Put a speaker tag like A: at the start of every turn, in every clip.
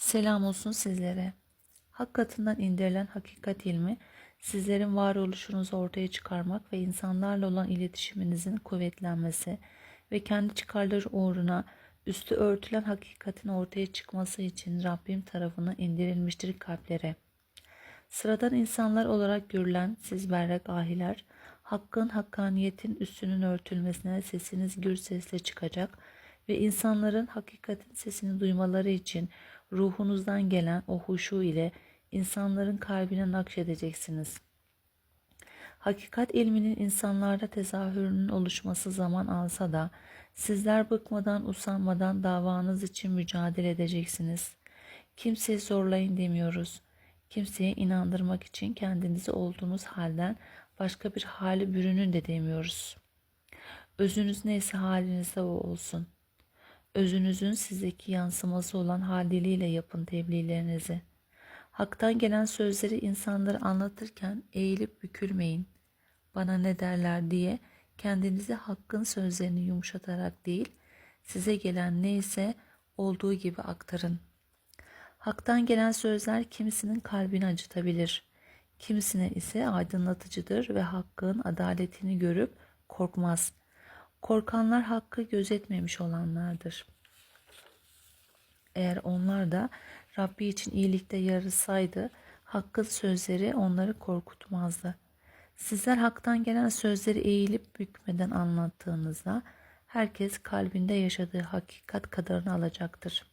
A: Selam olsun sizlere. Hak katından indirilen hakikat ilmi, sizlerin varoluşunuzu ortaya çıkarmak ve insanlarla olan iletişiminizin kuvvetlenmesi ve kendi çıkarları uğruna üstü örtülen hakikatin ortaya çıkması için Rabbim tarafından indirilmiştir kalplere. Sıradan insanlar olarak görülen siz berrak ahiler, hakkın hakkaniyetin üstünün örtülmesine sesiniz gür sesle çıkacak ve insanların hakikatin sesini duymaları için ruhunuzdan gelen o huşu ile insanların kalbine nakşedeceksiniz. Hakikat ilminin insanlarda tezahürünün oluşması zaman alsa da sizler bıkmadan usanmadan davanız için mücadele edeceksiniz. Kimseyi zorlayın demiyoruz. Kimseye inandırmak için kendinizi olduğunuz halden başka bir hali bürünün de demiyoruz. Özünüz neyse halinizde o olsun. Özünüzün sizdeki yansıması olan haliyle yapın tebliğlerinizi. Hak'tan gelen sözleri insanlara anlatırken eğilip bükülmeyin. Bana ne derler diye kendinizi Hakk'ın sözlerini yumuşatarak değil, size gelen neyse olduğu gibi aktarın. Hak'tan gelen sözler kimisinin kalbini acıtabilir. Kimisine ise aydınlatıcıdır ve Hakk'ın adaletini görüp korkmaz. Korkanlar Hakk'ı gözetmemiş olanlardır. Eğer onlar da Rabbi için iyilikte yarısaydı, Hakk'ın sözleri onları korkutmazdı. Sizler Hak'tan gelen sözleri eğilip bükmeden anlattığınızda, herkes kalbinde yaşadığı hakikat kadarını alacaktır.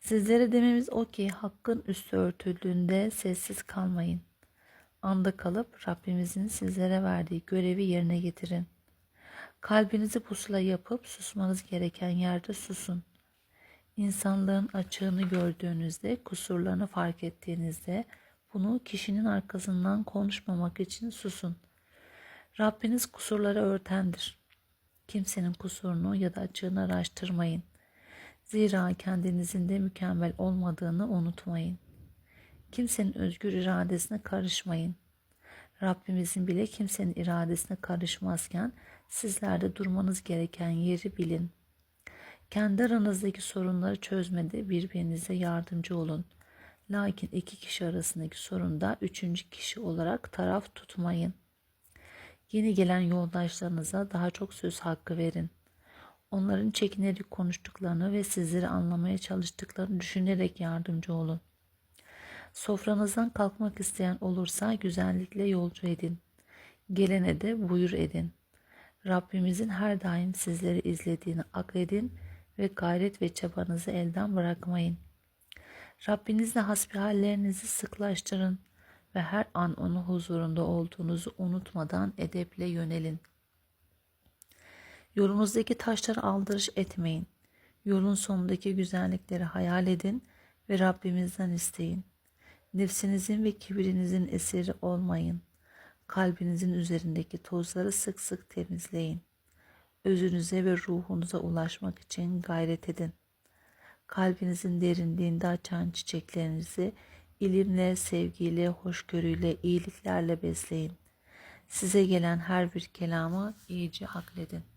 A: Sizlere dememiz o ki Hakk'ın üstü örtüldüğünde sessiz kalmayın. Anda kalıp Rabbimizin sizlere verdiği görevi yerine getirin. Kalbinizi pusula yapıp susmanız gereken yerde susun. İnsanlığın açığını gördüğünüzde, kusurlarını fark ettiğinizde bunu kişinin arkasından konuşmamak için susun. Rabbiniz kusurları örtendir. Kimsenin kusurunu ya da açığını araştırmayın. Zira kendinizin de mükemmel olmadığını unutmayın. Kimsenin özgür iradesine karışmayın. Rabbimizin bile kimsenin iradesine karışmazken sizler de durmanız gereken yeri bilin. Kendi aranızdaki sorunları çözmede birbirinize yardımcı olun. Lakin iki kişi arasındaki sorunda üçüncü kişi olarak taraf tutmayın. Yeni gelen yoldaşlarınıza daha çok söz hakkı verin. Onların çekinerek konuştuklarını ve sizleri anlamaya çalıştıklarını düşünerek yardımcı olun. Sofranızdan kalkmak isteyen olursa güzellikle yolcu edin. Gelene de buyur edin. Rabbimizin her daim sizleri izlediğini akledin ve gayret ve çabanızı elden bırakmayın. Rabbinizle hasbihallerinizi sıklaştırın ve her an onun huzurunda olduğunuzu unutmadan edeple yönelin. Yolunuzdaki taşları aldırış etmeyin. Yolun sonundaki güzellikleri hayal edin ve Rabbimizden isteyin. Nefsinizin ve kibirinizin eseri olmayın. Kalbinizin üzerindeki tozları sık sık temizleyin. Özünüze ve ruhunuza ulaşmak için gayret edin. Kalbinizin derinliğinde açan çiçeklerinizi ilimle, sevgiyle, hoşgörüyle, iyiliklerle besleyin. Size gelen her bir kelamı iyice akledin.